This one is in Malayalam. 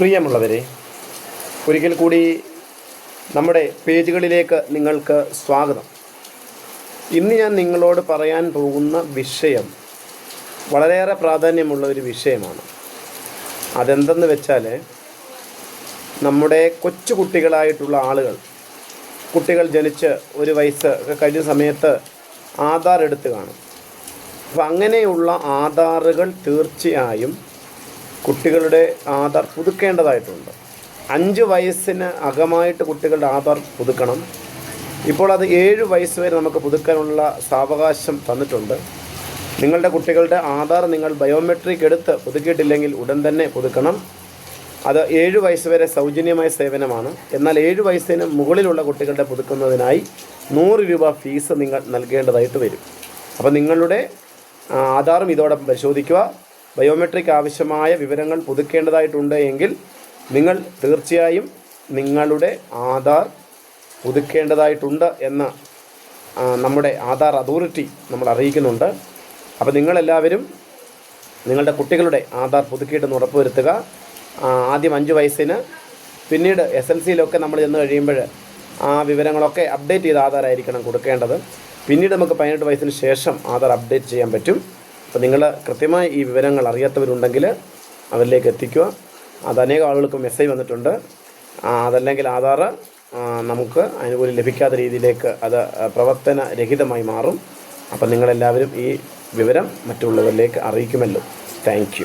പ്രിയമുള്ളവരെ ഒരിക്കൽ കൂടി നമ്മുടെ പേജുകളിലേക്ക് നിങ്ങൾക്ക് സ്വാഗതം. ഇന്ന് ഞാൻ നിങ്ങളോട് പറയാൻ പോകുന്ന വിഷയം വളരെയേറെ പ്രാധാന്യമുള്ള ഒരു വിഷയമാണ്. അതെന്തെന്ന് വെച്ചാൽ നമ്മുടെ കൊച്ചു കുട്ടികളായിട്ടുള്ള ആളുകൾ കുട്ടികൾ ജനിച്ച് ഒരു വയസ്സ് കഴിഞ്ഞ സമയത്ത് ആധാർ എടുത്ത് കാണും. അപ്പം അങ്ങനെയുള്ള ആധാറുകൾ തീർച്ചയായും കുട്ടികളുടെ ആധാർ പുതുക്കേണ്ടതായിട്ടുണ്ട്. അഞ്ച് വയസ്സിന് അകമായിട്ട് കുട്ടികളുടെ ആധാർ പുതുക്കണം. ഇപ്പോൾ അത് ഏഴ് വയസ്സ് വരെ നമുക്ക് പുതുക്കാനുള്ള സാവകാശം തന്നിട്ടുണ്ട്. നിങ്ങളുടെ കുട്ടികളുടെ ആധാർ നിങ്ങൾ ബയോമെട്രിക് എടുത്ത് പുതുക്കിയിട്ടില്ലെങ്കിൽ ഉടൻ തന്നെ പുതുക്കണം. അത് ഏഴ് വയസ്സ് വരെ സൗജന്യമായ സേവനമാണ്. എന്നാൽ ഏഴ് വയസ്സിന് മുകളിലുള്ള കുട്ടികളുടെ പുതുക്കുന്നതിനായി നൂറ് രൂപ ഫീസ് നിങ്ങൾ നൽകേണ്ടതായിട്ട് വരും. അപ്പോൾ നിങ്ങളുടെ ആധാറും ഇതോടൊപ്പം പരിശോധിക്കുക. ബയോമെട്രിക് ആവശ്യമായ വിവരങ്ങൾ പുതുക്കേണ്ടതായിട്ടുണ്ട് എങ്കിൽ നിങ്ങൾ തീർച്ചയായും നിങ്ങളുടെ ആധാർ പുതുക്കേണ്ടതായിട്ടുണ്ട് എന്ന് നമ്മുടെ ആധാർ അതോറിറ്റി നമ്മൾ അറിയിക്കുന്നുണ്ട്. അപ്പോൾ നിങ്ങളെല്ലാവരും നിങ്ങളുടെ കുട്ടികളുടെ ആധാർ പുതുക്കിയിട്ടെന്ന് ഉറപ്പുവരുത്തുക. ആദ്യം അഞ്ച് വയസ്സിന് പിന്നീട് എസ് എൽ സിയിലൊക്കെ നമ്മൾ ചെന്ന് കഴിയുമ്പോൾ ആ വിവരങ്ങളൊക്കെ അപ്ഡേറ്റ് ചെയ്ത ആധാറായിരിക്കണം കൊടുക്കേണ്ടത്. പിന്നീട് നമുക്ക് പതിനെട്ട് വയസ്സിന് ശേഷം ആധാർ അപ്ഡേറ്റ് ചെയ്യാൻ പറ്റും. അപ്പോൾ നിങ്ങൾ കൃത്യമായി ഈ വിവരങ്ങൾ അറിയാത്തവരുണ്ടെങ്കിൽ അവരിലേക്ക് എത്തിക്കുക. അത് അനേകം ആളുകൾക്ക് മെസ്സേജ് വന്നിട്ടുണ്ട്. അതല്ലെങ്കിൽ ആധാർ നമുക്ക് അനുകൂലം ലഭിക്കാത്ത രീതിയിലേക്ക് അത് പ്രവർത്തനരഹിതമായി മാറും. അപ്പം നിങ്ങളെല്ലാവരും ഈ വിവരം മറ്റുള്ളവരിലേക്ക് അറിയിക്കുമല്ലോ. താങ്ക്